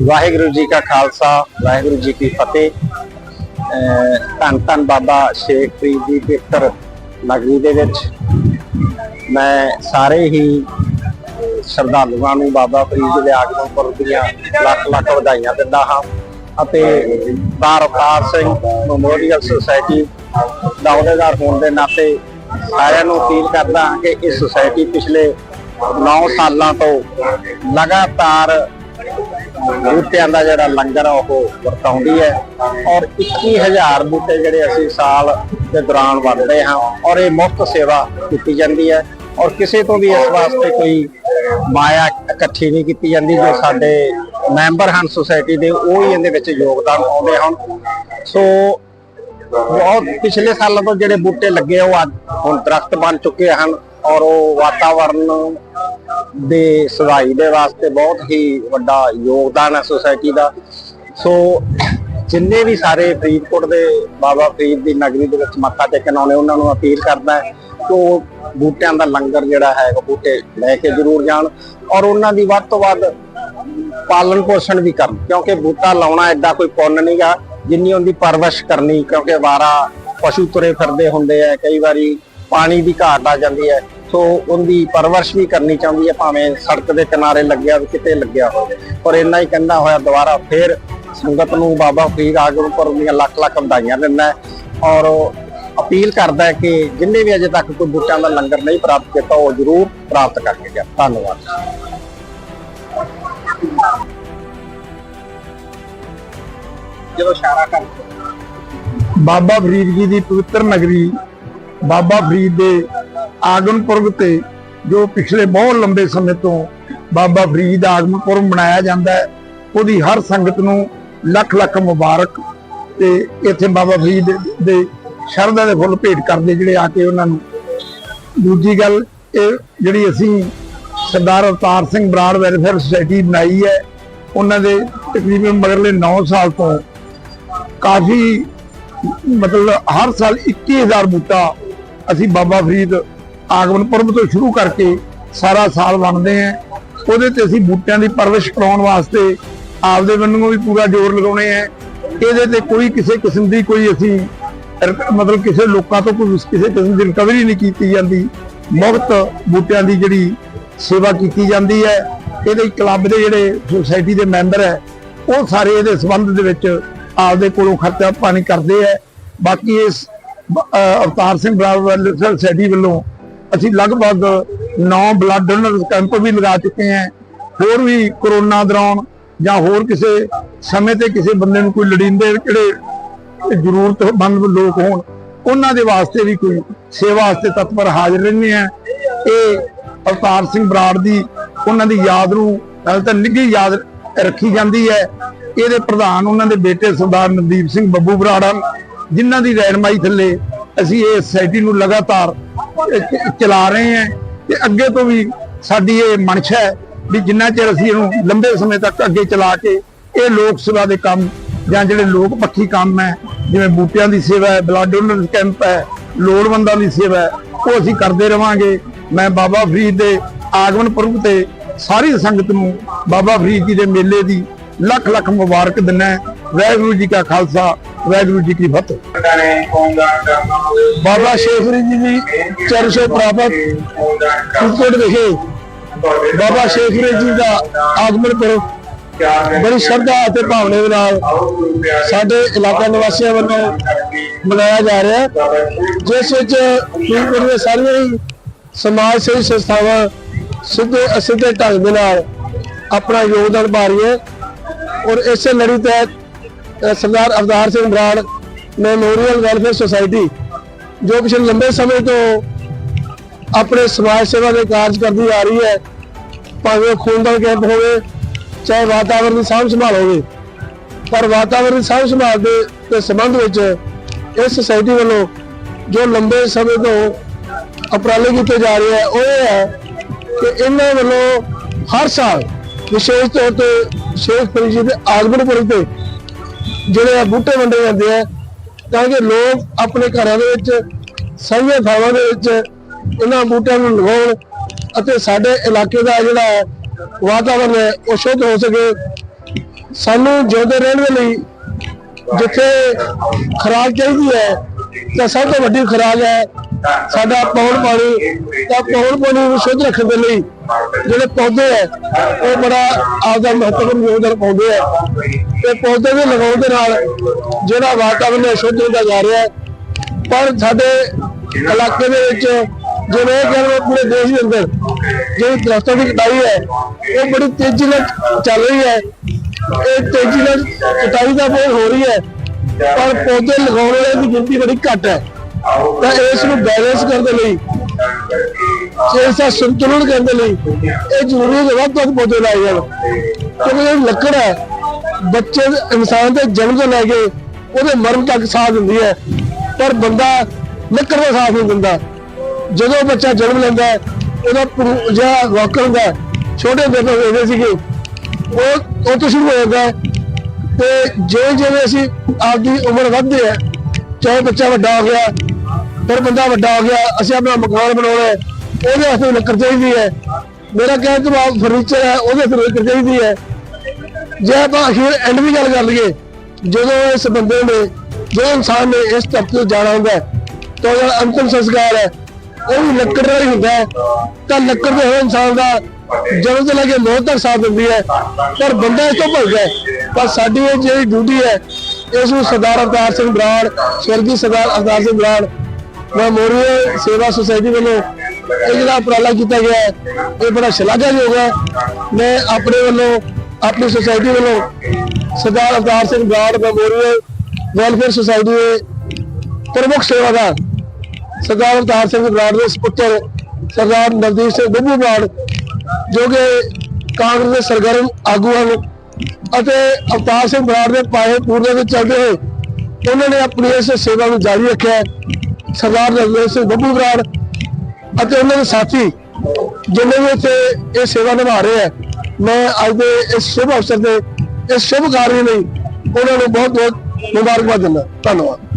ਵਾਹਿਗੁਰੂ ਜੀ ਕਾ ਖਾਲਸਾ, ਵਾਹਿਗੁਰੂ ਜੀ ਕੀ ਫਤਿਹ। ਧੰਨ ਧੰਨ ਬਾਬਾ ਸ਼ੇਖ ਫਰੀਦ ਦੀ ਪਵਿੱਤਰ ਨਗਰੀ ਦੇ ਵਿੱਚ ਮੈਂ ਸਾਰੇ ਹੀ ਸ਼ਰਧਾਲੂਆਂ ਨੂੰ ਬਾਬਾ ਫਰੀਦ ਦੇ ਆਗਮਨ ਪੁਰਬ ਦੀਆਂ ਲੱਖ ਲੱਖ ਵਧਾਈਆਂ ਦਿੰਦਾ ਹਾਂ ਅਤੇ ਬਾਰ ਅਵਤਾਰ ਸਿੰਘ ਮੈਮੋਰੀਅਲ ਸੁਸਾਇਟੀ ਦਾ ਅਹੁਦੇਦਾਰ ਹੋਣ ਦੇ ਨਾਤੇ ਸਾਰਿਆਂ ਨੂੰ ਅਪੀਲ ਕਰਦਾ ਹਾਂ ਕਿ ਇਹ ਸੁਸਾਇਟੀ ਪਿਛਲੇ 9 ਸਾਲਾਂ ਤੋਂ ਲਗਾਤਾਰ ਬੂਟਿਆਂ ਦਾ ਜਿਹੜਾ ਲੰਗਰ ਆ, ਉਹ ਵਰਤਾਉਂਦੀ ਹੈ। ਔਰ 21000 ਬੂਟੇ ਜਿਹੜੇ ਅਸੀਂ ਸਾਲ ਦੇ ਦੌਰਾਨ ਵੰਡਦੇ ਹਾਂ ਔਰ ਇਹ ਮੁਫਤ ਸੇਵਾ ਕੀਤੀ ਜਾਂਦੀ ਹੈ। ਔਰ ਕਿਸੇ ਤੋਂ ਵੀ ਇਸ ਵਾਸਤੇ ਕੋਈ ਮਾਇਆ ਇਕੱਠੀ ਨਹੀਂ ਕੀਤੀ ਜਾਂਦੀ, ਜੋ ਸਾਡੇ ਮੈਂਬਰ ਹਨ ਸੁਸਾਇਟੀ ਦੇ, ਉਹ ਹੀ ਇਹਦੇ ਵਿੱਚ ਯੋਗਦਾਨ ਪਾਉਂਦੇ ਹਨ। ਸੋ ਬਹੁਤ ਪਿਛਲੇ ਸਾਲਾਂ ਤੋਂ ਜਿਹੜੇ ਬੂਟੇ ਲੱਗੇ ਉਹ ਅੱਜ ਹੁਣ ਦਰਖਤ ਬਣ ਚੁੱਕੇ ਹਨ ਔਰ ਉਹ ਵਾਤਾਵਰਨ ਦੇ ਸੁਧਾਈ ਦੇ ਵਾਸਤੇ ਬਹੁਤ ਹੀ ਵੱਡਾ ਯੋਗਦਾਨ ਹੈ ਸੁਸਾਇਟੀ ਦਾ। ਸੋ ਜਿੰਨੇ ਵੀ ਸਾਰੇ ਫਰੀਦਕੋਟ ਦੇ ਬਾਬਾ ਫਰੀਦ ਦੀ ਨਗਰੀ ਦੇ ਵਿੱਚ ਮੱਥਾ ਟੇਕਣ ਆਉਣੇ, ਉਹਨਾਂ ਨੂੰ ਅਪੀਲ ਕਰਦਾ ਹੈ ਕਿ ਉਹ ਬੂਟਿਆਂ ਦਾ ਲੰਗਰ ਜਿਹੜਾ ਹੈ ਬੂਟੇ ਲੈ ਕੇ ਜ਼ਰੂਰ ਜਾਣ ਔਰ ਉਹਨਾਂ ਦੀ ਵੱਧ ਤੋਂ ਵੱਧ ਪਾਲਣ ਪੋਸ਼ਣ ਵੀ ਕਰਨ। ਕਿਉਂਕਿ ਬੂਟਾ ਲਾਉਣਾ ਐਡਾ ਕੋਈ ਪੁੰਨ ਨਹੀਂਗਾ, ਜਿੰਨੀ ਉਹਦੀ ਪਰਵਰਿਸ਼ ਕਰਨੀ, ਕਿਉਂਕਿ ਵਾਰਾ ਪਸ਼ੂ ਤੁਰੇ ਫਿਰਦੇ ਹੁੰਦੇ ਆ, ਕਈ ਵਾਰੀ ਪਾਣੀ ਦੀ ਘਾਟ ਆ ਜਾਂਦੀ ਹੈ। ਸੋ ਉਹਦੀ ਪਰਵਰਿਸ਼ ਵੀ ਕਰਨੀ ਚਾਹੁੰਦੀ ਹੈ, ਭਾਵੇਂ ਸੜਕ ਦੇ ਕਿਨਾਰੇ ਲੱਗਿਆ ਕਿਤੇ ਲੱਗਿਆ ਹੋਵੇ। ਔਰ ਇੰਨਾ ਹੀ ਕਹਿੰਦਾ ਹੋਇਆ ਦੁਬਾਰਾ ਫੇਰ ਸੰਗਤ ਨੂੰ ਬਾਬਾ ਫਰੀਦ ਆਗਮਪੁਰ ਦੀਆਂ ਲੱਖ ਲੱਖ ਵਧਾਈਆਂ ਦਿੰਦਾ ਔਰ ਅਪੀਲ ਕਰਦਾ ਹੈ ਕਿ ਜਿੰਨੇ ਵੀ ਅਜੇ ਤੱਕ ਕੋਈ ਬੂਟਿਆਂ ਦਾ ਲੰਗਰ ਨਹੀਂ ਪ੍ਰਾਪਤ ਕੀਤਾ, ਉਹ ਜ਼ਰੂਰ ਪ੍ਰਾਪਤ ਕਰਕੇ ਗਿਆ ਧੰਨਵਾਦ। ਜਦੋਂ ਇਸ਼ਾਰਾ ਕਰ ਬਾਬਾ ਫਰੀਦ ਜੀ ਦੀ ਪਵਿੱਤਰ ਨਗਰੀ ਬਾਬਾ ਫਰੀਦ ਦੇ ਆਗਮਨ ਪੁਰਬ ਤੇ, ਜੋ ਪਿਛਲੇ ਬਹੁਤ ਲੰਬੇ ਸਮੇਂ ਤੋਂ ਬਾਬਾ ਫਰੀਦ ਦਾ ਆਗਮਨ ਪੁਰਬ ਮਨਾਇਆ ਜਾਂਦਾ ਹੈ, ਉਹਦੀ ਹਰ ਸੰਗਤ ਨੂੰ ਲੱਖ ਲੱਖ ਮੁਬਾਰਕ ਤੇ ਇੱਥੇ ਬਾਬਾ ਫਰੀਦ ਦੇ ਸ਼ਰਧਾ ਦੇ ਫੁੱਲ ਭੇਟ ਕਰਦੇ ਜਿਹੜੇ ਆ ਕੇ ਉਹਨਾਂ ਨੂੰ। ਦੂਜੀ ਗੱਲ, ਇਹ ਜਿਹੜੀ ਅਸੀਂ ਸਰਦਾਰ ਅਵਤਾਰ ਸਿੰਘ ਬਰਾੜ ਵੈਲਫੇਅਰ ਸੁਸਾਇਟੀ ਬਣਾਈ ਹੈ, ਉਹਨਾਂ ਦੇ ਤਕਰੀਬਨ ਮਗਰਲੇ 9 ਸਾਲ ਤੋਂ ਕਾਫੀ ਮਤਲਬ ਹਰ ਸਾਲ 21000 ਬੂਟਾ ਅਸੀਂ ਬਾਬਾ ਫਰੀਦ ਆਗਮਨ ਪੁਰਬ ਤੋਂ ਸ਼ੁਰੂ ਕਰਕੇ ਸਾਰਾ ਸਾਲ ਵੰਡਦੇ ਆਂ। ਉਹਦੇ ਤੇ ਅਸੀਂ ਬੂਟਿਆਂ ਦੀ ਪਰਵਰਿਸ਼ ਕਰਾਉਣ ਵਾਸਤੇ ਆਪਦੇ ਵੱਲੋਂ ਵੀ ਪੂਰਾ ਜ਼ੋਰ ਲਗਾਉਣੇ ਆ। ਇਹਦੇ ਤੇ ਕੋਈ ਕਿਸੇ ਕਿਸਮ ਦੀ ਕੋਈ ਅਸੀਂ ਮਤਲਬ ਕਿਸੇ ਲੋਕਾਂ ਤੋਂ ਕੋਈ ਕਿਸੇ ਕਿਸਮ ਦੀ ਰਿਕਵਰੀ ਨਹੀਂ ਕੀਤੀ ਜਾਂਦੀ। ਮੁਫਤ ਬੂਟਿਆਂ ਦੀ ਜਿਹੜੀ ਸੇਵਾ ਕੀਤੀ ਜਾਂਦੀ ਹੈ। ਇਹਦੇ ਕਲੱਬ ਦੇ ਜਿਹੜੇ ਸੁਸਾਇਟੀ ਦੇ ਮੈਂਬਰ ਹੈ, ਉਹ ਸਾਰੇ ਇਹਦੇ ਸੰਬੰਧ ਦੇ ਵਿੱਚ ਆਪਦੇ ਕੋਲੋਂ ਖਰਚਾ ਪਾਣੀ ਕਰਦੇ ਆ। ਬਾਕੀ ਇਸ ਅਵਤਾਰ ਸਿੰਘ ਬਰਾੜ ਵੈਲਫੇਅਰ ਸੁਸਾਇਟੀ ਵੱਲੋਂ ਅਸੀਂ ਲਗਭਗ 9 ਬਲੱਡ ਡੋਨਰ ਕੈਂਪ ਵੀ ਲਗਾ ਚੁੱਕੇ ਹਾਂ। ਹੋਰ ਵੀ ਕਰੋਨਾ ਦੌਰਾਨ ਜਾਂ ਹੋਰ ਕਿਸੇ ਸਮੇਂ ਤੇ ਕਿਸੇ ਬੰਦੇ ਨੂੰ ਕੋਈ ਲੜਿੰਦੇ ਜਿਹੜੇ ਜ਼ਰੂਰਤਮੰਦ ਲੋਕ ਹੋਣ, ਉਹਨਾਂ ਦੇ ਵਾਸਤੇ ਵੀ ਕੋਈ ਸੇਵਾ ਵਾਸਤੇ ਤਤਪਰ ਹਾਜ਼ਰ ਰਹਿੰਦੇ ਆ ਇਹ ਅਵਤਾਰ ਸਿੰਘ ਬਰਾੜ ਦੀ ਉਹਨਾਂ ਦੀ ਯਾਦ ਨੂੰ ਨਾਲ ਤਾਂ ਨਿੱਘੀ ਯਾਦ ਰੱਖੀ ਜਾਂਦੀ ਹੈ। ਇਹਦੇ ਪ੍ਰਧਾਨ ਉਹਨਾਂ ਦੇ ਬੇਟੇ ਸਰਦਾਰ ਨਵਦੀਪ ਸਿੰਘ ਬੱਬੂ ਬਰਾੜ ਹਨ, ਜਿਨ੍ਹਾਂ ਦੀ ਰਹਿਨਮਾਈ ਥੱਲੇ ਅਸੀਂ ਇਹ ਸੋਸਾਇਟੀ ਨੂੰ ਲਗਾਤਾਰ ਚਲਾ ਰਹੇ ਹਾਂ ਤੇ ਅੱਗੇ ਤੋਂ ਵੀ ਸਾਡੀ ਇਹ ਮਨਸ਼ਾ ਹੈ ਵੀ ਜਿੰਨਾ ਚਿਰ ਅਸੀਂ ਇਹਨੂੰ ਲੰਬੇ ਸਮੇਂ ਤੱਕ ਅੱਗੇ ਚਲਾ ਕੇ ਇਹ ਲੋਕ ਸੇਵਾ ਦੇ ਕੰਮ ਜਾਂ ਜਿਹੜੇ ਲੋਕ ਪੱਖੀ ਕੰਮ ਹੈ, ਜਿਵੇਂ ਬੂਟਿਆਂ ਦੀ ਸੇਵਾ ਹੈ ਬਲੱਡ ਡੋਨਰ ਕੈਂਪ ਹੈ, ਲੋੜਵੰਦਾਂ ਦੀ ਸੇਵਾ ਹੈ, ਉਹ ਅਸੀਂ ਕਰਦੇ ਰਵਾਂਗੇ। ਮੈਂ ਬਾਬਾ ਫਰੀਦ ਦੇ ਆਗਮਨ ਪੁਰਬ ਤੇ ਸਾਰੀ ਸੰਗਤ ਨੂੰ ਬਾਬਾ ਫਰੀਦ ਜੀ ਦੇ ਮੇਲੇ ਦੀ ਲੱਖ ਲੱਖ ਮੁਬਾਰਕ ਦਿੰਦਾ ਵਾਹਿਗੁਰੂ ਜੀ ਕਾ ਖਾਲਸਾ, ਵਾਹਿਗੁਰੂ ਜੀ ਕੀ ਫਤਿਹ। ਬਾਬਾ ਸ਼ੇਖਰੀ ਜੀ ਦੀ ਚਰਸ਼ੋ ਪ੍ਰਾਪਤ ਫਰੀਦਕੋਟ ਵਿਖੇ ਬਾਬਾ ਸ਼ੇਖਰੀ ਜੀ ਦਾ ਆਗਮਨ ਪੁਰਬ ਬੜੀ ਸ਼ਰਧਾ ਅਤੇ ਭਾਵਨਾ ਦੇ ਨਾਲ ਸਾਡੇ ਇਲਾਕਾ ਨਿਵਾਸੀਆਂ ਵੱਲੋਂ ਮਨਾਇਆ ਜਾ ਰਿਹਾ ਜਿਸ ਵਿੱਚ ਫਰੀਦਕੋਟ ਦੇ ਸਾਰੀਆਂ ਹੀ ਸਮਾਜ ਸੇਵੀ ਸੰਸਥਾਵਾਂ ਸਿੱਧੇ ਅਸਿੱਧੇ ਢੰਗ ਦੇ ਨਾਲ ਆਪਣਾ ਯੋਗਦਾਨ ਪਾ ਰਹੀਆਂ ਔਰ ਇਸੇ ਲੜੀ ਤਹਿਤ Sardar Avtar Singh Brar, memorial welfare society, ਜੋ ਪਿਛਲੇ ਲੰਬੇ ਸਮੇਂ ਤੋਂ ਆਪਣੇ ਸਮਾਜ ਸੇਵਾ ਦੇ ਕਾਰਜ ਕਰਦੀ ਆ ਰਹੀ ਹੈ, ਭਾਵੇਂ ਉਹ ਖੂਨਦਾਨ ਕੈਂਪ ਹੋਵੇ, ਚਾਹੇ ਵਾਤਾਵਰਣ ਦੀ ਸਾਂਭ ਸੰਭਾਲ ਹੋਵੇ, ਪਰ ਵਾਤਾਵਰਣ ਦੀ ਸਾਂਭ ਸੰਭਾਲ ਦੇ ਦੇ ਸੰਬੰਧ ਵਿੱਚ ਇਸ ਸੁਸਾਇਟੀ ਵੱਲੋਂ ਜੋ ਲੰਬੇ ਸਮੇਂ ਤੋਂ ਉਪਰਾਲੇ ਕੀਤੇ ਜਾ ਰਹੇ ਹੈ ਉਹ ਇਹ ਹੈ ਕਿ ਇਹਨਾਂ ਵੱਲੋਂ ਹਰ ਸਾਲ ਵਿਸ਼ੇਸ਼ ਤੌਰ ਤੇ ਸ਼ੇਖ ਫਰੀਦ ਜੀ ਦੇ ਆਗਮਨ ਪੁਰਬ ਤੇ ਜਿਹੜੇ ਆ ਬੂਟੇ ਵੰਡੇ ਜਾਂਦੇ ਆ, ਤਾਂ ਕਿ ਲੋਕ ਆਪਣੇ ਘਰਾਂ ਦੇ ਵਿੱਚ, ਸਾਰੀਆਂ ਥਾਵਾਂ ਦੇ ਵਿੱਚ ਇਹਨਾਂ ਬੂਟਿਆਂ ਨੂੰ ਲਗਾਉਣ ਅਤੇ ਸਾਡੇ ਇਲਾਕੇ ਦਾ ਜਿਹੜਾ ਵਾਤਾਵਰਨ ਹੈ, ਉਹ ਸ਼ੁੱਧ ਹੋ ਸਕੇ। ਸਾਨੂੰ ਜਿਉਂਦੇ ਰਹਿਣ ਦੇ ਲਈ ਜਿੱਥੇ ਖੁਰਾਕ ਚਾਹੀਦੀ ਹੈ, ਤਾਂ ਸਭ ਤੋਂ ਵੱਡੀ ਖੁਰਾਕ ਹੈ ਸਾਡਾ ਪੌਣ ਪਾਣੀ ਤਾਂ ਪੌਣ ਪਾਣੀ ਨੂੰ ਸ਼ੁੱਧ ਰੱਖਣ ਦੇ ਲਈ ਜਿਹੜੇ ਪੌਦੇ ਹੈ ਉਹ ਬੜਾ ਆਪਦਾ ਮਹੱਤਵਪੂਰਨ ਯੋਗਦਾਨ ਪਾਉਂਦੇ ਆ। ਤੇ ਪੌਦੇ ਦੇ ਲਗਾਉਣ ਦੇ ਨਾਲ ਜਿਹੜਾ ਵਾਤਾਵਰਨ ਹੈ ਸ਼ੁੱਧ ਹੁੰਦਾ ਜਾ ਰਿਹਾ ਹੈ। ਪਰ ਸਾਡੇ ਇਲਾਕੇ ਦੇ ਵਿੱਚ ਜਿਵੇਂ ਕਿ ਪੂਰੇ ਦੇਸ਼ ਦੇ ਅੰਦਰ ਜਿਹੜੀ ਦਰਖਤਾਂ ਦੀ ਕਟਾਈ ਹੈ, ਉਹ ਬੜੀ ਤੇਜ਼ੀ ਨਾਲ ਚੱਲ ਰਹੀ ਹੈ। ਇਹ ਤੇਜ਼ੀ ਨਾਲ ਕਟਾਈ ਦਾ ਬਹੁਤ ਹੋ ਰਹੀ ਹੈ। ਪਰ ਪੌਦੇ ਲਗਾਉਣ ਵਾਲਿਆਂ ਦੀ ਗਿਣਤੀ ਬੜੀ ਘੱਟ ਹੈ। ਤਾਂ ਇਸ ਨੂੰ ਬੈਲੈਂਸ ਕਰਨ ਦੇ ਲਈ, ਇਸ ਦਾ ਸੰਤੁਲਨ ਕਰਨ ਦੇ ਲਈ ਇਹ ਜ਼ਰੂਰੀ ਹੈ ਵੱਧ ਤੋਂ ਵੱਧ ਪੌਦੇ ਲਾਏ ਜਾਣ। ਕਿਉਂਕਿ ਜਿਹੜੀ ਲੱਕੜ ਹੈ, ਬੱਚੇ ਇਨਸਾਨ ਦੇ ਜਨਮ ਤੋਂ ਲੈ ਕੇ ਉਹਦੇ ਮਰਨ ਤੱਕ ਸਾਥ ਦਿੰਦੀ ਹੈ। ਪਰ ਬੰਦਾ ਲੱਕੜ ਦਾ ਸਾਥ ਨਹੀਂ ਦਿੰਦਾ। ਜਦੋਂ ਬੱਚਾ ਜਨਮ ਲੈਂਦਾ ਹੈ, ਉਹਦਾ ਜਿਹੜਾ ਵਾਕਰ ਹੁੰਦਾ ਛੋਟੇ ਬੱਚੇ ਤੋਂ ਸੀਗੇ, ਉਹ ਉਹ ਤੋਂ ਸ਼ੁਰੂ ਹੋ ਜਾਂਦਾ ਹੈ। ਤੇ ਜਿਵੇਂ ਜਿਵੇਂ ਅਸੀਂ ਆਪਦੀ ਉਮਰ ਵੱਧਦੀ ਹੈ, ਚਾਹੇ ਬੱਚਾ ਵੱਡਾ ਹੋ ਗਿਆ ਫਿਰ ਬੰਦਾ ਵੱਡਾ ਹੋ ਗਿਆ, ਅਸੀਂ ਆਪਣਾ ਮਕਾਨ ਬਣਾਉਣਾ ਹੈ, ਉਹਦੇ ਵਾਸਤੇ ਲੱਕੜ ਚਾਹੀਦੀ ਹੈ। ਮੇਰਾ ਕਹਿਣ ਤੋਂ ਬਾਅਦ ਫਰਨੀਚਰ ਹੈ, ਉਹਦੇ ਵਾਸਤੇ ਲੱਕੜ ਚਾਹੀਦੀ ਹੈ। ਜੇ ਆਪਾਂ ਅਖੀਰ ਐਂਡ ਵੀ ਗੱਲ ਕਰ ਲਈਏ, ਜਦੋਂ ਇਸ ਬੰਦੇ ਨੇ ਜੋ ਇਨਸਾਨ ਨੇ ਇਸ ਧਰਤੀ ਤੋਂ ਜਾਣਾ ਹੁੰਦਾ ਤਾਂ ਉਹਦਾ ਅੰਤਿਮ ਸੰਸਕਾਰ ਹੈ। ਉਹ ਵੀ ਲੱਕੜ ਨਾਲ ਹੀ ਹੁੰਦਾ ਹੈ। ਤਾਂ ਲੱਕੜ ਦੇ ਹੋਏ ਇਨਸਾਨ ਦਾ ਜਦੋਂ ਤੋਂ ਲੈ ਕੇ ਮੌਤ ਤੱਕ ਸਾਥ ਦਿੰਦੀ ਹੈ। ਪਰ ਬੰਦਾ ਇਸ ਤੋਂ ਭੱਜਦਾ ਪਰ ਸਾਡੀ ਇਹ ਜਿਹੜੀ ਡਿਊਟੀ ਹੈ, ਇਸ ਨੂੰ ਸਰਦਾਰ ਅਵਤਾਰ ਸਿੰਘ ਬਰਾੜ, ਸਵਰਗੀ ਸਰਦਾਰ ਅਵਤਾਰ ਸਿੰਘ ਬਰਾੜ ਮੈਮੋਰੀਅਲ ਸੇਵਾ ਸੁਸਾਇਟੀ ਵੱਲੋਂ ਇਹ ਜਿਹੜਾ ਉਪਰਾਲਾ ਕੀਤਾ ਗਿਆ ਹੈ, ਇਹ ਬੜਾ ਸ਼ਲਾਘਾਯੋਗ ਹੈ। ਮੈਂ ਆਪਣੇ ਵੱਲੋਂ, ਆਪਣੀ ਸੁਸਾਇਟੀ ਵੱਲੋਂ Sardar Avtar Singh Brar memorial welfare society ਦੇ ਪ੍ਰਮੁੱਖ ਸੇਵਾਦਾਰ ਸਰਦਾਰ ਅਵਤਾਰ ਸਿੰਘ ਬਰਾੜ ਦੇ ਸੁਪੁੱਤਰ ਸਰਦਾਰ ਨਵਦੀਪ ਸਿੰਘ ਬੱਬੂ ਬਰਾੜ, ਜੋ ਕਿ ਕਾਂਗਰਸ ਦੇ ਸਰਗਰਮ ਆਗੂ ਹਨ ਅਤੇ ਅਵਤਾਰ ਸਿੰਘ ਬਰਾੜ ਦੇ ਪਾਏ ਪੂਰਨੇ ਦੇ ਚੱਲਦੇ ਹੋਏ ਉਹਨਾਂ ਨੇ ਆਪਣੀ ਇਸ ਸੇਵਾ ਨੂੰ ਜਾਰੀ ਰੱਖਿਆ ਸਰਦਾਰ ਨਵਦੀਪ ਸਿੰਘ ਬੱਬੂ ਬਰਾੜ ਅਤੇ ਉਹਨਾਂ ਦੇ ਸਾਥੀ ਜਿਨ੍ਹਾਂ ਵੀ ਇੱਥੇ ਇਹ ਸੇਵਾ ਨਿਭਾ ਰਹੇ ਹੈ, ਮੈਂ ਅੱਜ ਦੇ ਇਸ ਸ਼ੁਭ ਅਵਸਰ ਤੇ, ਇਸ ਸ਼ੁਭ ਕਾਰਜ ਲਈ ਉਹਨਾਂ ਨੂੰ ਬਹੁਤ ਬਹੁਤ ਮੁਬਾਰਕਬਾਦ ਦਿੰਦਾ। ਧੰਨਵਾਦ।